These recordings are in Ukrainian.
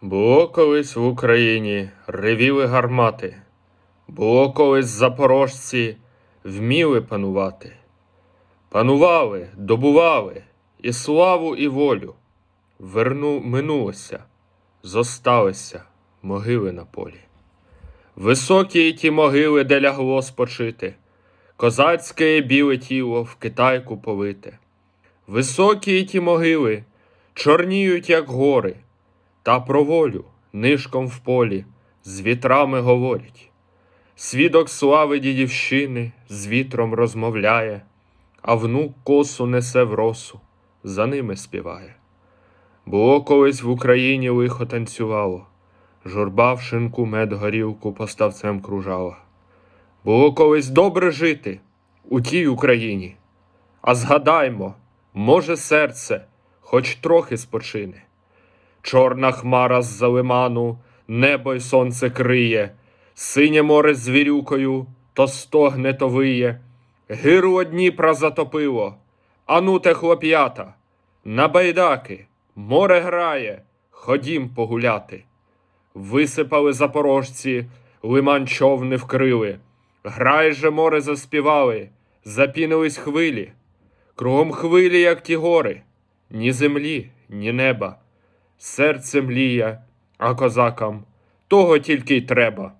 Було колись в Україні ревіли гармати, було колись запорожці вміли панувати. Панували, добували і славу, і волю. Верну минулося, зосталися могили на полі. Високі ті могили, де лягло спочити, козацьке біле тіло в китайку повите. Високі ті могили чорніють, як гори, та про волю нишком в полі з вітрами говорять. Свідок слави дідівщини з вітром розмовляє, а внук косу несе в росу, за ними співає. Було колись в Україні лихо танцювало, журба в шинку мед горілку поставцем кружала. Було колись добре жити у тій Україні, а згадаймо, може, серце хоч трохи спочине. Чорна хмара з-за лиману, небо й сонце криє, синє море з вірюкою, то стогне, то виє. Гирло Дніпра затопило, ану те хлоп'ята, на байдаки, море грає, ходім погуляти. Висипали запорожці, лиман човни вкрили, грай же море заспівали, запінились хвилі. Кругом хвилі, як ті гори, ні землі, ні неба. Серце мліє, а козакам того тільки й треба.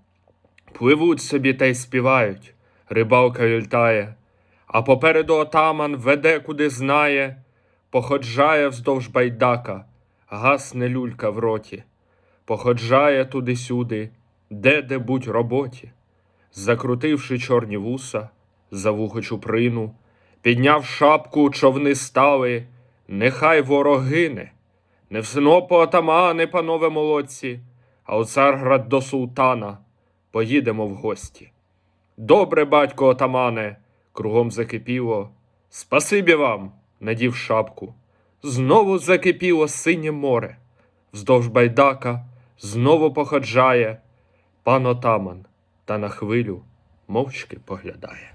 Пливуть собі та й співають, рибалка літає, а попереду отаман веде, куди знає, походжає вздовж байдака, гасне люлька в роті, походжає туди-сюди, де де будь роботі, закрутивши чорні вуса, за вухо чуприну, підняв шапку, човни стали, нехай ворог гине. Не в синопу отамани, панове молодці, а у царград до султана поїдемо в гості. Добре, батько отамане, кругом закипіло. Спасибі вам, надів шапку. Знову закипіло синє море. Вздовж байдака знову походжає пан отаман та на хвилю мовчки поглядає.